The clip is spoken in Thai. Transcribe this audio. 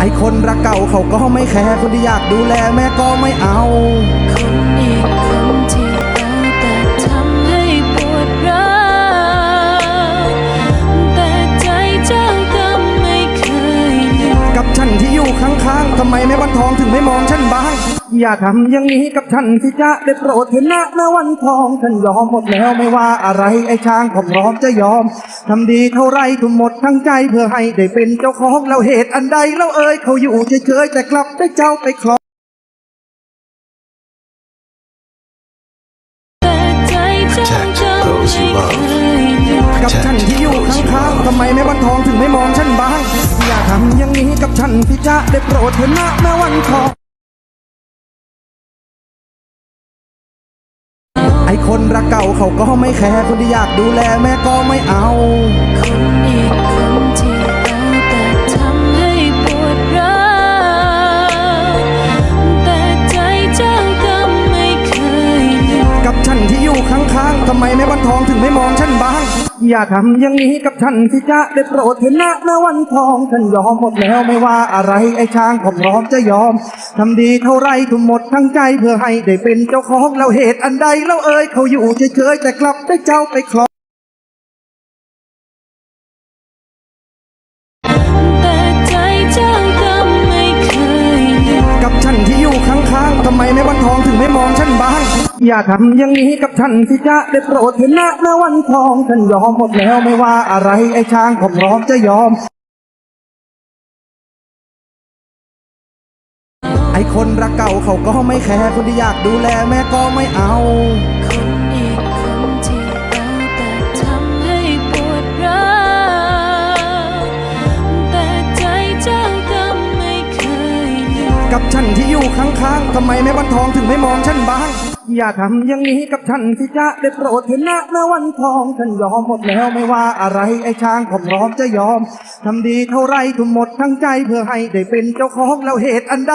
ไอคนรักเก่าเขาก็ไม่แคร์คนที่อยากดูแลแม่ก็ไม่เอาคนอีกคนที่เอาแต่ทำให้ปวดร้าวแต่ใจเจ้าก็ไม่เคยลืมกับฉันที่อยู่ข้างๆทำไมแม่วันทองถึงไม่มองฉันบ้าง อย่าทำอย่างนี้กับฉันที่จะได้โปรดเถอะนะแม่วันทองฉันยอมหมดแล้วไม่ว่าอะไรไอ้ช้างก็พร้อมจะยอมทำดีเท่าไรทุ่มหมดทั้งใจเพื่อให้ได้เป็นเจ้าของแล้วเหตุอันใดเราเอ่ยเขาอยู่เฉยๆแต่กลับได้เจ้าไปครองแต่ใจเจ้าก็ไม่เคยลืมกับฉันที่อยู่ข้างๆทำไมแม่วันทองถึงไม่มองฉันบ้าง อย่าทำอย่างนี้กับฉันที่จะได้โปรดเถอะนะแม่วันทอง ไอคนรักเก่าเขาก็ไม่แคร์คนที่อยากดูแลแม่ก็ไม่เอาคนอีก ข้างทำไมแม่วันทองถึงไม่มองฉันบ้าง อย่าทำอย่างนี้กับฉันที่จะได้โปรดเถอะนะแม่วันทองฉันยอมหมดแล้วไม่ว่าอะไรไอ้ช้างก็พร้อมจะยอมทำดีเท่าไรทุ่มหมดทั้งใจเพื่อให้ได้เป็นเจ้าของแล้วเหตุอันใดเราเอ่ยเขาอยู่เฉยๆแต่กลับได้เจ้าไปคลอง อย่าทำอย่างนี้กับฉันที่จะได้โปรดเถอะนะแม่วันทองฉันยอมหมดแล้วไม่ว่าอะไรไอ้ช้างก็พร้อมจะยอม ไอคนรักเก่าเขาก็ไม่แคร์คนที่อยากดูแลแม่ก็ไม่เอา คนอีกคนที่เอาแต่ทำให้ปวดร้าวแต่ใจเจ้าก็ไม่เคยลืม กับฉันที่อยู่ข้างๆทำไมแม่วันทองถึงไม่มองฉันบ้าง อย่าทำอย่างนี้กับฉันที่จะได้โปรดเถอะนะแม่วันทอง ฉันยอมหมดแล้วไม่ว่าอะไรไอ้ช้างผมพร้อมจะยอมทำดีเท่าไรทุ่มหมดทั้งใจเพื่อให้ได้เป็นเจ้าของแล้วเหตุอันใด